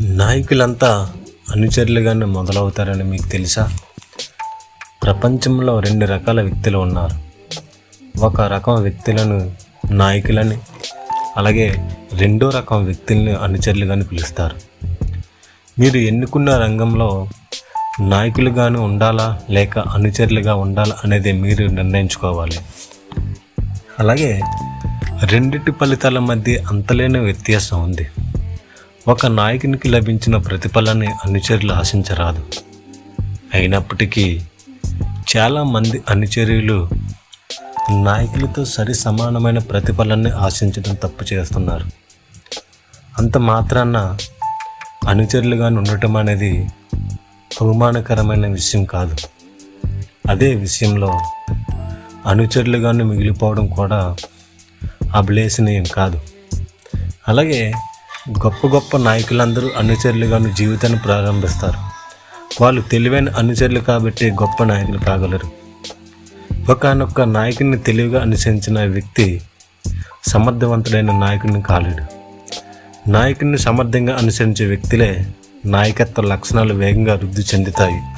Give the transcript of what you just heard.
నాయకులంతా అనుచరులుగానే మొదలవుతారని మీకు తెలుసా? ప్రపంచంలో రెండు రకాల వ్యక్తులు ఉన్నారు. ఒక రకం వ్యక్తులను నాయకులని అలాగే రెండో రకం వ్యక్తుల్ని అనుచరులుగాని పిలుస్తారు. మీరు ఎన్నుకున్న రంగంలో నాయకులుగాను ఉండాలా లేక అనుచరులుగా ఉండాలా అనేది మీరు నిర్ణయించుకోవాలి. అలాగే రెండిటి ఫలితాల మధ్య అంతలేని వ్యత్యాసం ఉంది. ఒక నాయకునికి లభించిన ప్రతిఫలాన్ని అనుచరులు ఆశించరాదు. అయినప్పటికీ చాలామంది అనుచరులు నాయకులతో సరి సమానమైన ప్రతిఫలాన్ని ఆశించడం తప్పు చేస్తున్నారు. అంత మాత్రాన అనుచరులుగా ఉండటం అనేది అవమానకరమైన విషయం కాదు. అదే విషయంలో అనుచరులుగాను మిగిలిపోవడం కూడా అభిలేషణీయం కాదు. అలాగే గొప్ప గొప్ప నాయకులందరూ అనుచరులుగాను జీవితాన్ని ప్రారంభిస్తారు. వాళ్ళు తెలివైన అనుచరులు కాబట్టి గొప్ప నాయకులు కాగలరు. ఒకనొక్క నాయకుడిని తెలివిగా అనుసరించిన వ్యక్తి సమర్థవంతుడైన నాయకుడిని కాలేడు. నాయకుడిని సమర్థంగా అనుసరించే వ్యక్తులే నాయకత్వ లక్షణాలు వేగంగా వృద్ధి చెందుతాయి.